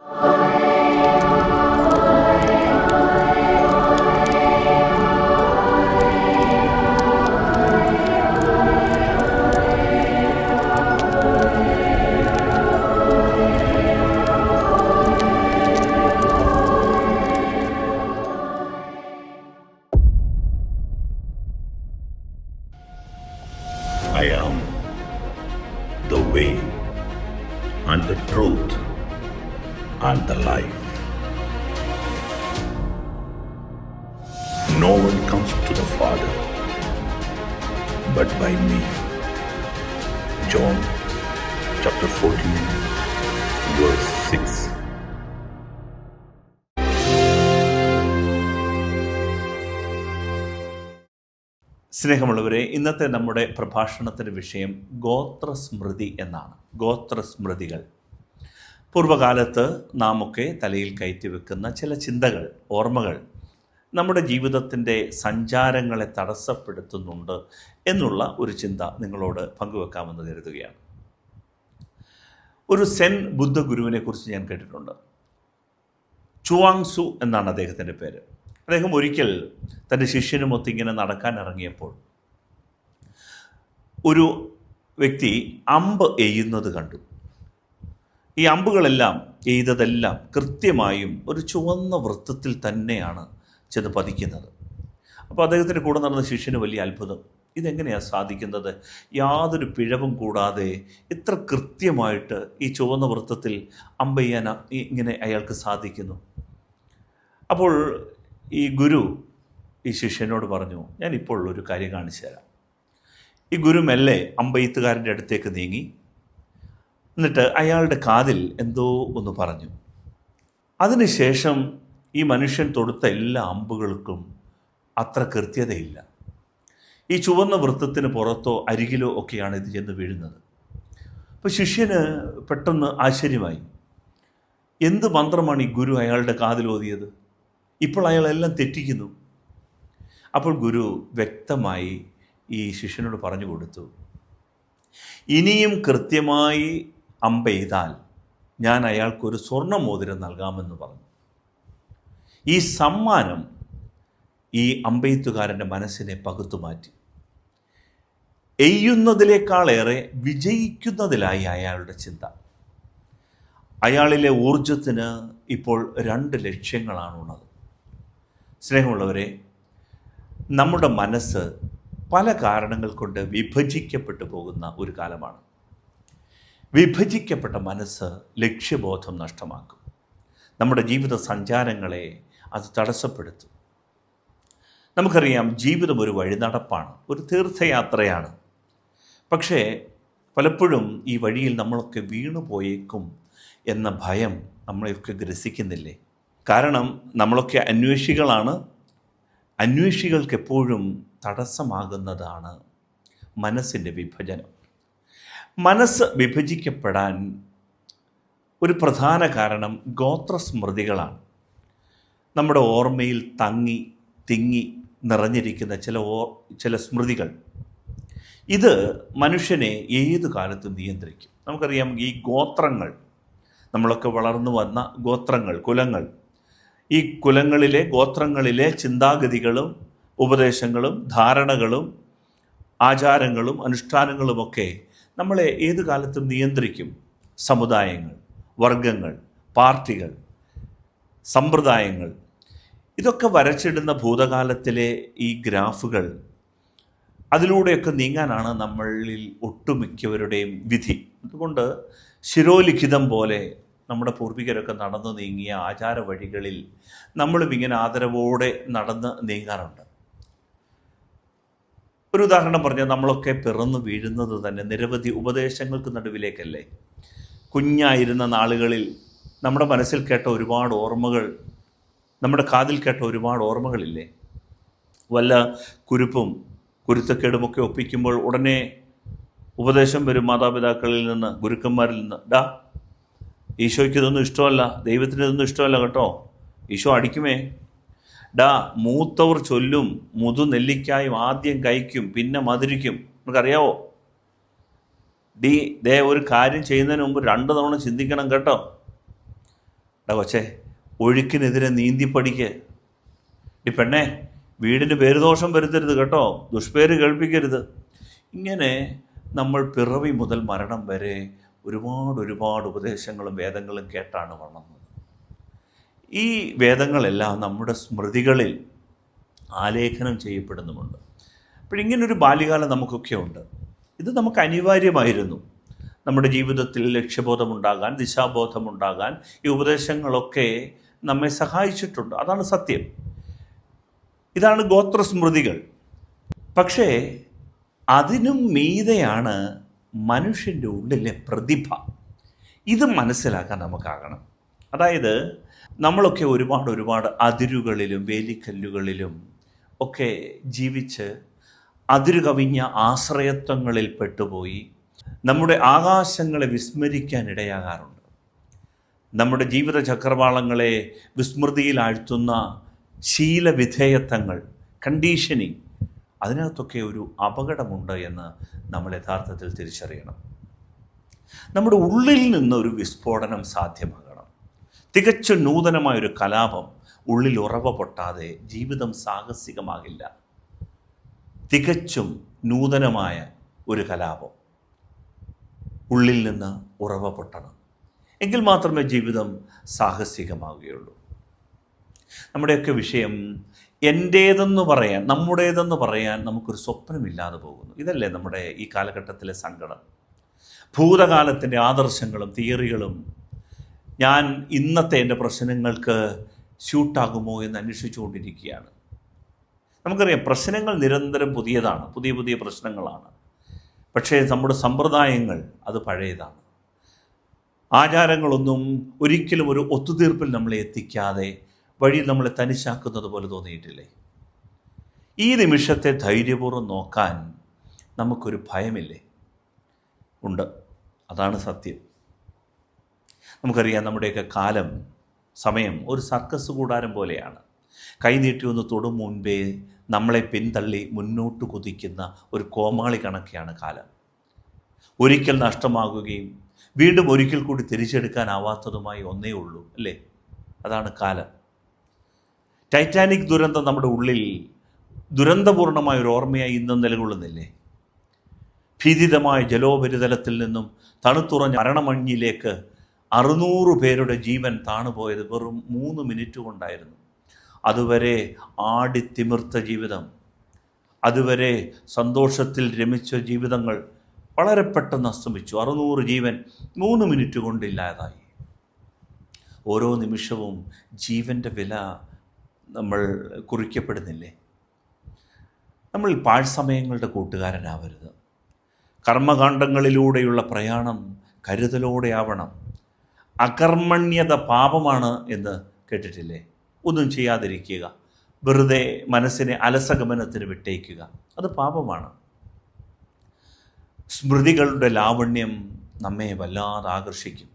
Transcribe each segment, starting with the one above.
I am the way and the truth and the life. No one comes to the Father but by me. John chapter 14, verse 6. സ്നേഹമുള്ളവരെ ഇന്നത്തെ നമ്മുടെ പ്രഭാഷണത്തിന്റെ വിഷയം ഗോത്രസ്മൃതി എന്നാണ് ഗോത്രസ്മൃതികൾ പൂർവകാലത്ത് ഒക്കെ തലയിൽ കയറ്റി വെക്കുന്ന ചില ചിന്തകൾ ഓർമ്മകൾ നമ്മുടെ ജീവിതത്തിന്റെ സഞ്ചാരങ്ങളെ തടസ്സപ്പെടുത്തുന്നുണ്ട് എന്നുള്ള ഒരു ചിന്ത നിങ്ങളോട് പങ്കുവെക്കാമെന്ന് കരുതുകയാണ്. ഒരു സെൻ ബുദ്ധ ഗുരുവിനെ കുറിച്ച് ഞാൻ കേട്ടിട്ടുണ്ട്. ചുവാങ്സു എന്നാണ് അദ്ദേഹത്തിന്റെ പേര്. അദ്ദേഹം ഒരിക്കൽ തന്റെ ശിഷ്യനുമൊത്ത് ഇങ്ങനെ നടക്കാൻ ഇറങ്ങിയപ്പോൾ ഒരു വ്യക്തി അമ്പ് എയ്യുന്നത് കണ്ടു. ഈ അമ്പുകളെല്ലാം എയ്തതെല്ലാം കൃത്യമായും ഒരു ചുവന്ന വൃത്തത്തിൽ തന്നെയാണ് ചെന്ന് പതിക്കുന്നത്. അപ്പോൾ അദ്ദേഹത്തിന്റെ കൂടെ നടന്ന ശിഷ്യന് വലിയ അത്ഭുതം. ഇതെങ്ങനെയാണ് സാധിക്കുന്നത്? യാതൊരു പിഴവും കൂടാതെ ഇത്ര കൃത്യമായിട്ട് ഈ ചുവന്ന വൃത്തത്തിൽ അമ്പെയ്യാൻ ഇങ്ങനെ അയാൾക്ക് സാധിക്കുന്നു. അപ്പോൾ ഈ ഗുരു ഈ ശിഷ്യനോട് പറഞ്ഞു ഞാൻ ഇപ്പോൾ ഒരു കാര്യം കാണിച്ചു തരാം ഈ ഗുരു മെല്ലെ അമ്പെയ്ത്തുകാരന്റെ അടുത്തേക്ക് നീങ്ങി. എന്നിട്ട് അയാളുടെ കാതിൽ എന്തോ ഒന്ന് പറഞ്ഞു. അതിനുശേഷം ഈ മനുഷ്യൻ തൊടുത്ത എല്ലാ അമ്പുകൾക്കും അത്ര കൃത്യതയില്ല. ഈ ചുവന്ന വൃത്തത്തിന് പുറത്തോ അരികിലോ ഒക്കെയാണ് ഇത് ചെന്ന് വീഴുന്നത്. അപ്പോൾ ശിഷ്യന് പെട്ടെന്ന് ആശ്ചര്യമായി. എന്ത് മന്ത്രമാണ് ഈ ഗുരു അയാളുടെ കാതിൽ ഓതിയത്? ഇപ്പോൾ അയാളെല്ലാം തെറ്റിക്കുന്നു. അപ്പോൾ ഗുരു വ്യക്തമായി ഈ ശിഷ്യനോട് പറഞ്ഞു കൊടുത്തു. ഇനിയും കൃത്യമായി അമ്പെയ്താൽ ഞാൻ അയാൾക്കൊരു സ്വർണ മോതിരം നൽകാമെന്ന് പറഞ്ഞു. ഈ സമ്മാനം ഈ അമ്പെയ്ത്തുകാരന്റെ മനസ്സിനെ പകുത്തുമാറ്റി എയ്യുന്നതിനേക്കാളേറെ വിജയിക്കുന്നതിലായി അയാളുടെ ചിന്ത. അയാളിലെ ഊർജത്തിന് ഇപ്പോൾ രണ്ട് ലക്ഷ്യങ്ങളാണുള്ളത് സ്നേഹമുള്ളവരെ നമ്മുടെ മനസ്സ് പല കാരണങ്ങൾ കൊണ്ട് വിഭജിക്കപ്പെട്ടു പോകുന്ന ഒരു കാലമാണ്. വിഭജിക്കപ്പെട്ട മനസ്സ് ലക്ഷ്യബോധം നഷ്ടമാക്കും. നമ്മുടെ ജീവിത സഞ്ചാരങ്ങളെ അത് തടസ്സപ്പെടുത്തും. നമുക്കറിയാം ജീവിതം ഒരു വഴിനടപ്പാണ് ഒരു തീർത്ഥയാത്രയാണ്. പക്ഷേ പലപ്പോഴും ഈ വഴിയിൽ നമ്മളൊക്കെ വീണുപോയേക്കും എന്ന ഭയം നമ്മളെയൊക്കെ ഗ്രസിക്കുന്നില്ലേ? കാരണം നമ്മളൊക്കെ അന്വേഷികളാണ്. അന്വേഷികൾക്ക് എപ്പോഴും തടസ്സമാകുന്നതാണ് മനസ്സിന്റെ വിഭജനം. മനസ്സ് വിഭജിക്കപ്പെടാൻ ഒരു പ്രധാന കാരണം ഗോത്രസ്മൃതികളാണ്. നമ്മുടെ ഓർമ്മയിൽ തങ്ങി തിങ്ങി നിറഞ്ഞിരിക്കുന്ന ചില ഓ ചില സ്മൃതികൾ. ഇത് മനുഷ്യനെ ഏത് കാലത്തും നിയന്ത്രിക്കും. നമുക്കറിയാം ഈ ഗോത്രങ്ങൾ നമ്മളൊക്കെ വളർന്നു വന്ന ഗോത്രങ്ങൾ കുലങ്ങൾ. ഈ കുലങ്ങളിലെ ഗോത്രങ്ങളിലെ ചിന്താഗതികളും ഉപദേശങ്ങളും ധാരണകളും ആചാരങ്ങളും അനുഷ്ഠാനങ്ങളുമൊക്കെ നമ്മളെ ഏത് കാലത്തും നിയന്ത്രിക്കും സമുദായങ്ങൾ വർഗങ്ങൾ പാർട്ടികൾ സമ്പ്രദായങ്ങൾ. ഇതൊക്കെ വരച്ചിടുന്ന ഭൂതകാലത്തിലെ ഈ ഗ്രാഫുകൾ അതിലൂടെയൊക്കെ നീങ്ങാനാണ് നമ്മളിൽ ഒട്ടുമിക്കവരുടെയും വിധി. അതുകൊണ്ട് ശിരോലിഖിതം പോലെ നമ്മുടെ പൂർവികരൊക്കെ നടന്നു നീങ്ങിയ ആചാര വഴികളിൽ നമ്മളും ഇങ്ങനെ ആദരവോടെ നടന്ന് നീങ്ങാറുണ്ട്. ഒരു ഉദാഹരണം പറഞ്ഞാൽ നമ്മളൊക്കെ പിറന്നു വീഴുന്നത് തന്നെ നിരവധി ഉപദേശങ്ങൾക്ക് നടുവിലേക്കല്ലേ? കുഞ്ഞായിരുന്ന നാളുകളിൽ നമ്മുടെ മനസ്സിൽ കേട്ട ഒരുപാട് ഓർമ്മകൾ നമ്മുടെ കാതിൽ കേട്ട ഒരുപാട് ഓർമ്മകളില്ലേ? വല്ല കുരുപ്പും കുരുത്തക്കേടുമൊക്കെ ഒപ്പിക്കുമ്പോൾ ഉടനെ ഉപദേശം വരും മാതാപിതാക്കളിൽ നിന്ന് ഗുരുക്കന്മാരിൽ നിന്ന്. ഡാ ഈശോയ്ക്ക് ഇതൊന്നും ഇഷ്ടമല്ല ദൈവത്തിന് ഇതൊന്നും ഇഷ്ടമല്ല കേട്ടോ. ഈശോ അടിക്കുമേ. ഡാ മൂത്തവർ ചൊല്ലും മുതു നെല്ലിക്കായും ആദ്യം കഴിക്കും പിന്നെ മധുരിക്കും. നമുക്കറിയാവോ ഡി ദേ ഒരു കാര്യം ചെയ്യുന്നതിന് മുമ്പ് രണ്ട് തവണ ചിന്തിക്കണം കേട്ടോ. എടാ കൊച്ചേ ഒഴുക്കിനെതിരെ നീന്തി പഠിക്ക്. ഡി പെണ്ണെ വീടിന് പേരുദോഷം വരുത്തരുത് കേട്ടോ. ദുഷ്പേര് കേൾപ്പിക്കരുത്. ഇങ്ങനെ നമ്മൾ പിറവി മുതൽ മരണം വരെ ഒരുപാട് ഒരുപാട് ഉപദേശങ്ങളും വേദങ്ങളും കേട്ടാണ് വളർന്നത്. ഈ വേദങ്ങളെല്ലാം നമ്മുടെ സ്മൃതികളിൽ ആലേഖനം ചെയ്യപ്പെടുന്നുമുണ്ട്. അപ്പോഴിങ്ങനൊരു ബാല്യകാലം നമുക്കൊക്കെ ഉണ്ട്. ഇത് നമുക്ക് അനിവാര്യമായിരുന്നു. നമ്മുടെ ജീവിതത്തിൽ ലക്ഷ്യബോധമുണ്ടാകാൻ ദിശാബോധമുണ്ടാകാൻ ഈ ഉപദേശങ്ങളൊക്കെ നമ്മെ സഹായിച്ചിട്ടുണ്ട്. അതാണ് സത്യം. ഇതാണ് ഗോത്രസ്മൃതികൾ. പക്ഷേ അതിനും മീതെയാണ് മനുഷ്യന്റെ ഉള്ളിലെ പ്രതിഭ. ഇത് മനസ്സിലാക്കാൻ നമുക്കാകണം. അതായത് നമ്മളൊക്കെ ഒരുപാട് ഒരുപാട് അതിരുകളിലും വേലിക്കല്ലുകളിലും ഒക്കെ ജീവിച്ച് അതിരു കവിഞ്ഞ ആശ്രയത്വങ്ങളിൽ പെട്ടുപോയി നമ്മുടെ ആകാശങ്ങളെ വിസ്മരിക്കാൻ ഇടയാകാറുണ്ട്. നമ്മുടെ ജീവിത ചക്രവാളങ്ങളെ വിസ്മൃതിയിൽ ആഴ്ത്തുന്ന ശീലവിധേയത്വങ്ങൾ കണ്ടീഷനിങ് അതിനകത്തൊക്കെ ഒരു അപകടമുണ്ട് എന്ന് നമ്മൾ യഥാർത്ഥത്തിൽ തിരിച്ചറിയണം. നമ്മുടെ ഉള്ളിൽ നിന്നൊരു വിസ്ഫോടനം സാധ്യമാകണം. തികച്ചും നൂതനമായൊരു കലാപം ഉള്ളിൽ ഉറവ പൊട്ടാതെ ജീവിതം സാഹസികമാകില്ല. തികച്ചും നൂതനമായ ഒരു കലാപം ഉള്ളിൽ നിന്ന് ഉറവ പൊട്ടണം. എങ്കിൽ മാത്രമേ ജീവിതം സാഹസികമാവുകയുള്ളൂ. നമ്മുടെയൊക്കെ വിഷയം എന്റേതെന്ന് പറയാൻ നമ്മുടേതെന്ന് പറയാൻ നമുക്കൊരു സ്വപ്നമില്ലാതെ പോകുന്നു. ഇതല്ലേ നമ്മുടെ ഈ കാലഘട്ടത്തിലെ സങ്കടം. ഭൂതകാലത്തിന്റെ ആദർശങ്ങളും തിയറികളും ഞാൻ ഇന്നത്തെ എന്റെ പ്രശ്നങ്ങൾക്ക് സ്യൂട്ടാകുമോ എന്ന് അന്വേഷിച്ചുകൊണ്ടിരിക്കുകയാണ് നമുക്കറിയാം പ്രശ്നങ്ങൾ നിരന്തരം പുതിയതാണ് പുതിയ പുതിയ പ്രശ്നങ്ങളാണ്. പക്ഷേ നമ്മുടെ സമ്പ്രദായങ്ങൾ അത് പഴയതാണ്. ആചാരങ്ങളൊന്നും ഒരിക്കലും ഒരു ഒത്തുതീർപ്പിൽ നമ്മളെ എത്തിക്കാതെ വഴി നമ്മളെ തനിച്ചാക്കുന്നത് പോലെ തോന്നിയിട്ടില്ലേ? ഈ നിമിഷത്തെ ധൈര്യപൂർവം നോക്കാൻ നമുക്കൊരു ഭയമില്ലേ? ഉണ്ട്. അതാണ് സത്യം. നമുക്കറിയാം നമ്മുടെയൊക്കെ കാലം സമയം ഒരു സർക്കസ് കൂടാരം പോലെയാണ്. കൈനീട്ടി ഒന്ന് തൊടും മുൻപേ നമ്മളെ പിന്തള്ളി മുന്നോട്ട് കുതിക്കുന്ന ഒരു കോമാളി കണക്കെയാണ് കാലം. ഒരിക്കൽ നഷ്ടമാകുകയും വീണ്ടും ഒരിക്കൽ കൂടി തിരിച്ചെടുക്കാനാവാത്തതുമായി ഒന്നേ ഉള്ളൂ അല്ലേ? അതാണ് കാലം. ടൈറ്റാനിക് ദുരന്തം നമ്മുടെ ഉള്ളിൽ ദുരന്തപൂർണമായ ഒരു ഓർമ്മയായി ഇന്നും നിലകൊള്ളുന്നില്ലേ? ഭീതിതമായ ജലോപരിതലത്തിൽ നിന്നും തണുത്തുറഞ്ഞ മരണമഞ്ഞിലേക്ക് അറുന്നൂറ് പേരുടെ ജീവൻ താണുപോയത് വെറും മൂന്ന് മിനിറ്റ് കൊണ്ടായിരുന്നു. അതുവരെ ആടിത്തിമിർത്ത ജീവിതം അതുവരെ സന്തോഷത്തിൽ രമിച്ച ജീവിതങ്ങൾ വളരെ പെട്ടെന്ന് അസ്തമിച്ചു. അറുന്നൂറ് ജീവൻ മൂന്ന് മിനിറ്റ് കൊണ്ടില്ലാതായി. ഓരോ നിമിഷവും ജീവന്റെ വില നമ്മൾ കുറിക്കപ്പെടുന്നില്ലേ? നമ്മൾ പാഴ്സമയങ്ങളുടെ കൂട്ടുകാരനാവരുത്. കർമ്മകാണ്ഡങ്ങളിലൂടെയുള്ള പ്രയാണം കരുതലോടെ ആവണം അകർമ്മണ്യത പാപമാണ് എന്ന് കേട്ടിട്ടില്ലേ? ഒന്നും ചെയ്യാതിരിക്കുക. വെറുതെ മനസ്സിനെ അലസഗമനത്തിന് വിട്ടേക്കുക. അത് പാപമാണ്. സ്മൃതികളുടെ ലാവണ്യം നമ്മെ വല്ലാതെ ആകർഷിക്കും.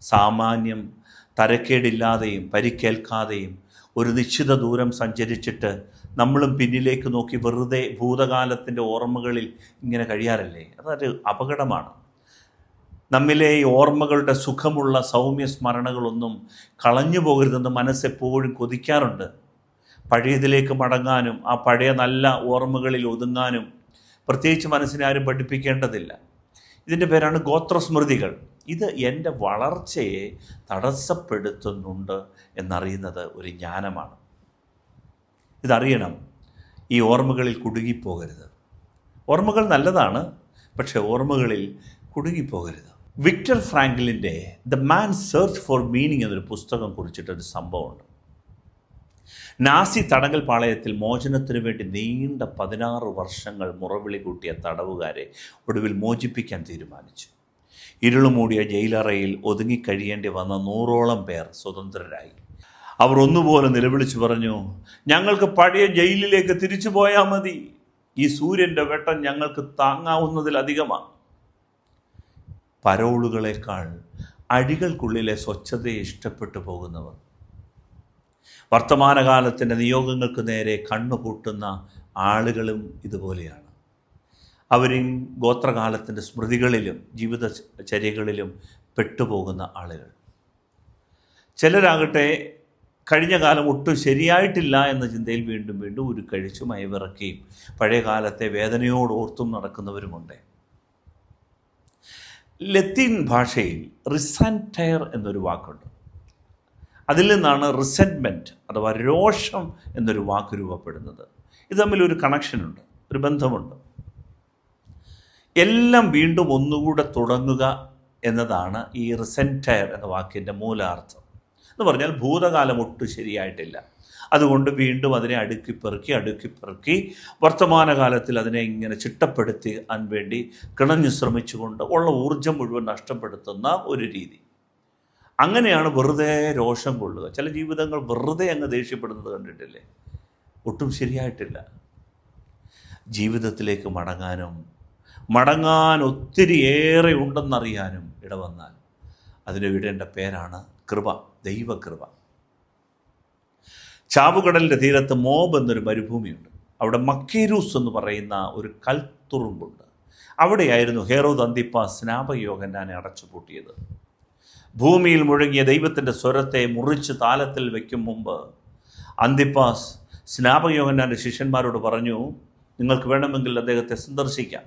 സാമാന്യം തരക്കേടില്ലാതെയും പരിക്കേൽക്കാതെയും ഒരു നിശ്ചിത ദൂരം സഞ്ചരിച്ചിട്ട് നമ്മളും പിന്നിലേക്ക് നോക്കി വെറുതെ ഭൂതകാലത്തിന്റെ ഓർമ്മകളിൽ ഇങ്ങനെ കഴിയാറില്ലേ? അതൊരു അപകടമാണ്. നമ്മിലെ ഈ ഓർമ്മകളുടെ സുഖമുള്ള സൗമ്യ സ്മരണകളൊന്നും കളഞ്ഞു പോകരുതെന്ന് മനസ്സെപ്പോഴും കൊതിക്കാറുണ്ട്. പഴയതിലേക്ക് മടങ്ങാനും ആ പഴയ നല്ല ഓർമ്മകളിൽ ഒതുങ്ങാനും പ്രത്യേകിച്ച് മനസ്സിനെ ആരും പഠിപ്പിക്കേണ്ടതില്ല. ഇതിന്റെ പേരാണ് ഗോത്രസ്മൃതികൾ. ഇത് എന്റെ വളർച്ചയെ തടസ്സപ്പെടുത്തുന്നുണ്ട് എന്നറിയുന്നത് ഒരു ജ്ഞാനമാണ്. ഇതറിയണം ഈ ഓർമ്മകളിൽ കുടുങ്ങിപ്പോകരുത്. ഓർമ്മകൾ നല്ലതാണ് പക്ഷേ ഓർമ്മകളിൽ കുടുങ്ങിപ്പോകരുത്. Victor ഫ്രാങ്കിലിന്റെ the man search for meaning എന്നൊരു പുസ്തകം കുറിച്ചിട്ടൊരു സംഭവമുണ്ട്. നാസി തടങ്കൽ പാളയത്തിൽ മോചനത്തിനു വേണ്ടി നീണ്ട പതിനാറ് വർഷങ്ങൾ മുറവിളി കൂട്ടിയ തടവുകാരെ ഒടുവിൽ മോചിപ്പിക്കാൻ തീരുമാനിച്ചു. ഇരുളുമൂടിയ ജയിലറയിൽ ഒതുങ്ങിക്കഴിയേണ്ടി വന്ന നൂറോളം പേർ സ്വതന്ത്രരായി. അവർ ഒന്നുപോലെ നിലവിളിച്ചു പറഞ്ഞു ഞങ്ങൾക്ക് പഴയ ജയിലിലേക്ക് തിരിച്ചു പോയാൽ മതി. ഈ സൂര്യന്റെ വെട്ടം ഞങ്ങൾക്ക് താങ്ങാവുന്നതിലധികമാണ്. പരോളുകളേക്കാൾ അഴികൾക്കുള്ളിലെ സ്വച്ഛതയെ ഇഷ്ടപ്പെട്ടു പോകുന്നവർ. വർത്തമാനകാലത്തിന്റെ നിയോഗങ്ങൾക്ക് നേരെ കണ്ണുപൂട്ടുന്ന ആളുകളും ഇതുപോലെയാണ്. അവരും ഗോത്രകാലത്തിന്റെ സ്മൃതികളിലും ജീവിതചര്യകളിലും പെട്ടുപോകുന്ന ആളുകൾ. ചിലരാകട്ടെ കഴിഞ്ഞ കാലം ഒട്ടും ശരിയായിട്ടില്ല എന്ന ചിന്തയിൽ വീണ്ടും വീണ്ടും ഒരു കഴിച്ചു മയവിറക്കുകയും പഴയ കാലത്തെ വേദനയോട് ഓർത്തും നടക്കുന്നവരുമുണ്ട്. ലത്തീൻ ഭാഷയിൽ റിസന്റയർ എന്നൊരു വാക്കുണ്ട്. അതിൽ നിന്നാണ് റിസെന്റ്മെന്റ് അഥവാ രോഷം എന്നൊരു വാക്ക് രൂപപ്പെടുന്നത്. ഇത് തമ്മിൽ ഒരു കണക്ഷനുണ്ട് ഒരു ബന്ധമുണ്ട്. എല്ലാം വീണ്ടും ഒന്നുകൂടെ തുടങ്ങുക എന്നതാണ് ഈ റിസെന്റയർ എന്ന വാക്കിന്റെ മൂലാർത്ഥം. എന്ന് പറഞ്ഞാൽ ഭൂതകാലം ഒട്ടും ശരിയായിട്ടില്ല. അതുകൊണ്ട് വീണ്ടും അതിനെ അടുക്കി പെറുക്കി അടുക്കി പെറുക്കി വർത്തമാനകാലത്തിൽ അതിനെ ഇങ്ങനെ ചിട്ടപ്പെടുത്തി വേണ്ടി കിണഞ്ഞു ശ്രമിച്ചുകൊണ്ട് ഉള്ള ഊർജം മുഴുവൻ നഷ്ടപ്പെടുത്തുന്ന ഒരു രീതി. അങ്ങനെയാണ് വെറുതെ രോഷം കൊള്ളുക. ചില ജീവിതങ്ങൾ വെറുതെ അങ്ങ് ദേഷ്യപ്പെടുന്നത് കണ്ടിട്ടില്ലേ? ഒട്ടും ശരിയായിട്ടില്ല. ജീവിതത്തിലേക്ക് മടങ്ങാനും മടങ്ങാൻ ഒത്തിരി ഏറെ ഉണ്ടെന്നറിയാനും ഇടവന്നാൽ അതിന് വിടേണ്ട പേരാണ് കൃപ ദൈവകൃപ. ചാവുകടലിന്റെ തീരത്ത് മോബ് എന്നൊരു മരുഭൂമിയുണ്ട്. അവിടെ മക്കീരൂസ് എന്ന് പറയുന്ന ഒരു കൽത്തുറുമ്പുണ്ട്. അവിടെയായിരുന്നു ഹേറോദ് അന്തിപ്പ സ്നാപയോഗനാനെ അടച്ചുപൂട്ടിയത്. ഭൂമിയിൽ മുഴങ്ങിയ ദൈവത്തിന്റെ സ്വരത്തെ മുറിച്ച് താലത്തിൽ വയ്ക്കും മുമ്പ് അന്തിപ്പാസ് സ്നാപകയോഹന്നാന്റെ ശിഷ്യന്മാരോട് പറഞ്ഞു നിങ്ങൾക്ക് വേണമെങ്കിൽ അദ്ദേഹത്തെ സന്ദർശിക്കാം.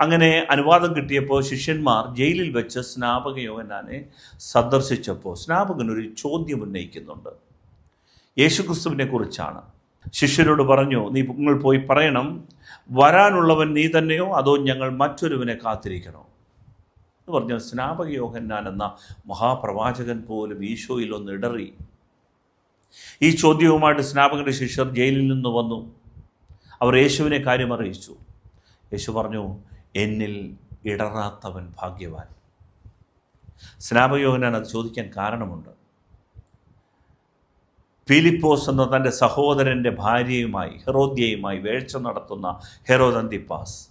അങ്ങനെ അനുവാദം കിട്ടിയപ്പോൾ ശിഷ്യന്മാർ ജയിലിൽ വെച്ച് സ്നാപക യോഹന്നാനെ സന്ദർശിച്ചപ്പോൾ സ്നാപകൻ ഒരു ചോദ്യം ഉന്നയിക്കുന്നുണ്ട്. യേശുക്രിസ്തുവിനെ കുറിച്ചാണ് ശിഷ്യരോട് പറഞ്ഞു നീ നിങ്ങൾ പോയി പറയണം വരാനുള്ളവൻ നീ തന്നെയോ? അതോ ഞങ്ങൾ മറ്റൊരുവനെ കാത്തിരിക്കണോ? എന്ന് പറഞ്ഞാൽ സ്നാപക യോഹന്നാൻ എന്ന മഹാപ്രവാചകൻ പോലും ഈശോയിൽ ഒന്ന് ഇടറി. ഈ ചോദ്യവുമായിട്ട് സ്നാപകന്റെ ശിഷ്യർ ജയിലിൽ നിന്ന് വന്നു. അവർ യേശുവിനെ കാര്യം അറിയിച്ചു. യേശു പറഞ്ഞു എന്നിൽ ഇടറാത്തവൻ ഭാഗ്യവാൻ. സ്നാപകയോഹനാൻ അത് ചോദിക്കാൻ കാരണമുണ്ട്. ഫിലിപ്പോസ് എന്ന തന്റെ സഹോദരന്റെ ഭാര്യയുമായി ഹെറോദ്യയുമായി വേഴ്ച നടത്തുന്ന ഹെറോദന്തിപ്പാസ്.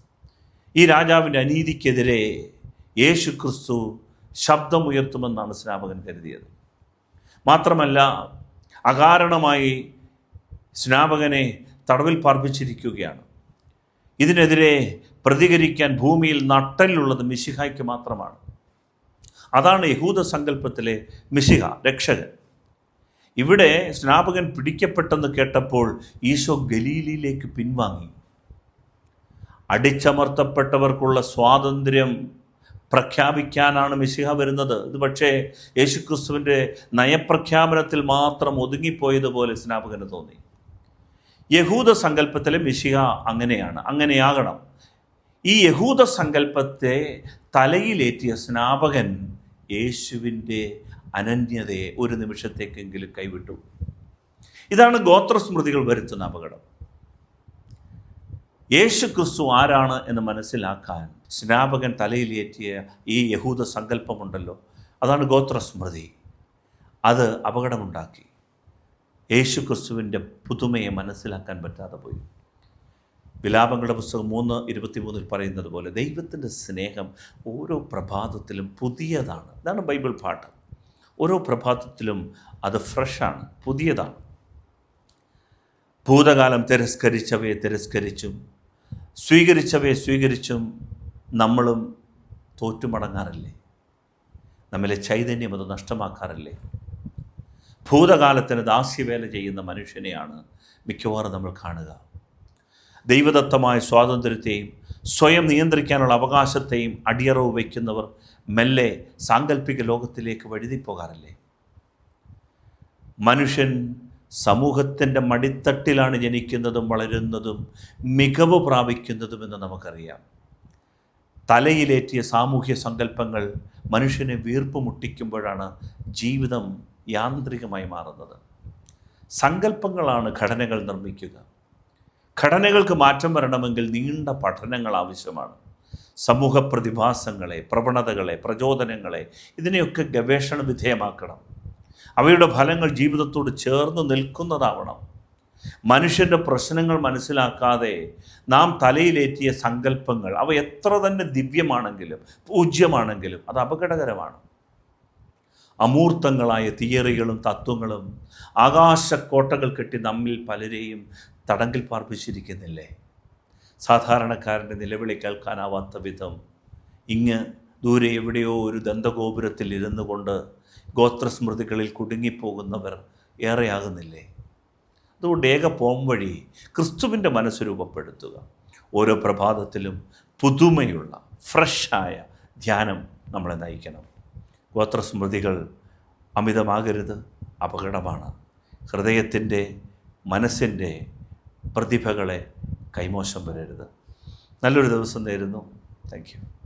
ഈ രാജാവിന്റെ അനീതിക്കെതിരെ യേശു ക്രിസ്തു ശബ്ദമുയർത്തുമെന്നാണ് സ്നാപകൻ കരുതിയത്. മാത്രമല്ല അകാരണമായി സ്നാപകനെ തടവിൽ പാർപ്പിച്ചിരിക്കുകയാണ്. ഇതിനെതിരെ പ്രതികരിക്കാൻ ഭൂമിയിൽ നട്ടലിലുള്ളത് മിശിഹായ്ക്ക് മാത്രമാണ്. അതാണ് യഹൂദ സങ്കല്പത്തിലെ മിശിഹ രക്ഷകൻ. ഇവിടെ സ്നാപകൻ പിടിക്കപ്പെട്ടെന്ന് കേട്ടപ്പോൾ ഈശോ ഗലീലിയിലേക്ക് പിൻവാങ്ങി. അടിച്ചമർത്തപ്പെട്ടവർക്കുള്ള സ്വാതന്ത്ര്യം പ്രഖ്യാപിക്കാനാണ് മിശിഹ വരുന്നത്. ഇത് പക്ഷേ യേശുക്രിസ്തുവിന്റെ നയപ്രഖ്യാപനത്തിൽ മാത്രം ഒതുങ്ങിപ്പോയതുപോലെ സ്നാപകന് തോന്നി. യഹൂദ സങ്കല്പത്തിലെ മിശിഹ അങ്ങനെയാണ്. അങ്ങനെയാകണം. ഈ യഹൂദ സങ്കല്പത്തെ തലയിലേറ്റിയ സ്നാപകൻ യേശുവിന്റെ അനന്യതയെ ഒരു നിമിഷത്തേക്കെങ്കിലും കൈവിട്ടു. ഇതാണ് ഗോത്രസ്മൃതികൾ വരുത്തുന്ന അപകടം. യേശു ക്രിസ്തു ആരാണ് എന്ന് മനസ്സിലാക്കാൻ സ്നാപകൻ തലയിലേറ്റിയ ഈ യഹൂദ സങ്കല്പമുണ്ടല്ലോ. അതാണ് ഗോത്രസ്മൃതി. അത് അപകടമുണ്ടാക്കി. യേശു ക്രിസ്തുവിന്റെ പുതുമയെ മനസ്സിലാക്കാൻ പറ്റാതെ പോയി. വിലാപങ്ങളുടെ പുസ്തകം മൂന്ന് ഇരുപത്തിമൂന്നിൽ പറയുന്നത് പോലെ ദൈവത്തിന്റെ സ്നേഹം ഓരോ പ്രഭാതത്തിലും പുതിയതാണ്. ഇതാണ് ബൈബിൾ പാഠം. ഓരോ പ്രഭാതത്തിലും അത് ഫ്രഷാണ് പുതിയതാണ്. ഭൂതകാലം തിരസ്കരിച്ചവയെ തിരസ്കരിച്ചും സ്വീകരിച്ചവയെ സ്വീകരിച്ചും നമ്മളും തോറ്റുമടങ്ങാറില്ലേ? നമ്മിലെ ചൈതന്യം അത് നഷ്ടമാക്കാറില്ലേ? ഭൂതകാലത്തിന് ദാസ്യവേല ചെയ്യുന്ന മനുഷ്യനെയാണ് മിക്കവാറും നമ്മൾ കാണുക. ദൈവദത്തമായ സ്വാതന്ത്ര്യത്തെയും സ്വയം നിയന്ത്രിക്കാനുള്ള അവകാശത്തെയും അടിയറവ് വയ്ക്കുന്നവർ മെല്ലെ സാങ്കല്പിക ലോകത്തിലേക്ക് വഴുതിപ്പോകാറില്ലേ? മനുഷ്യൻ സമൂഹത്തിന്റെ മടിത്തട്ടിലാണ് ജനിക്കുന്നതും വളരുന്നതും മികവ് പ്രാപിക്കുന്നതുമെന്ന് നമുക്കറിയാം. തലയിലേറ്റിയ സാമൂഹ്യ സങ്കല്പങ്ങൾ മനുഷ്യനെ വീർപ്പ് മുട്ടിക്കുമ്പോഴാണ് ജീവിതം യാന്ത്രികമായി മാറുന്നത്. സങ്കല്പങ്ങളാണ് ഘടനകൾ നിർമ്മിക്കുക. ഘടനകൾക്ക് മാറ്റം വരണമെങ്കിൽ നീണ്ട പഠനങ്ങൾ ആവശ്യമാണ്. സമൂഹ പ്രതിഭാസങ്ങളെ പ്രവണതകളെ പ്രചോദനങ്ങളെ ഇതിനെയൊക്കെ ഗവേഷണ വിധേയമാക്കണം. അവയുടെ ഫലങ്ങൾ ജീവിതത്തോട് ചേർന്ന് നിൽക്കുന്നതാവണം. മനുഷ്യന്റെ പ്രശ്നങ്ങൾ മനസ്സിലാക്കാതെ നാം തലയിലേറ്റിയ സങ്കല്പങ്ങൾ അവ എത്ര തന്നെ ദിവ്യമാണെങ്കിലും പൂജ്യമാണെങ്കിലും അത് അപകടകരമാണ്. അമൂർത്തങ്ങളായ തിയറികളും തത്വങ്ങളും ആകാശക്കോട്ടകൾ കെട്ടി നമ്മിൽ പലരെയും തടങ്കിൽ പാർപ്പിച്ചിരിക്കുന്നില്ലേ? സാധാരണക്കാരന്റെ നിലവിളി കേൾക്കാനാവാത്ത വിധം ഇങ്ങ് ദൂരെ എവിടെയോ ഒരു ദന്തഗോപുരത്തിൽ ഇരുന്നു കൊണ്ട് ഗോത്രസ്മൃതികളിൽ കുടുങ്ങിപ്പോകുന്നവർ ഏറെയാകുന്നില്ലേ? അതുകൊണ്ട് ഏക പോംവഴി ക്രിസ്തുവിന്റെ മനസ്സ് രൂപപ്പെടുത്തുക. ഓരോ പ്രഭാതത്തിലും പുതുമയുള്ള ഫ്രഷായ ധ്യാനം നമ്മളെ നയിക്കണം. ഗോത്രസ്മൃതികൾ അമിതമാകരുത് അപകടമാണ്. ഹൃദയത്തിന്റെ മനസ്സിന്റെ പ്രതിഭകളെ കൈമോശം വരരുത്. നല്ലൊരു ദിവസം നേരുന്നു. താങ്ക്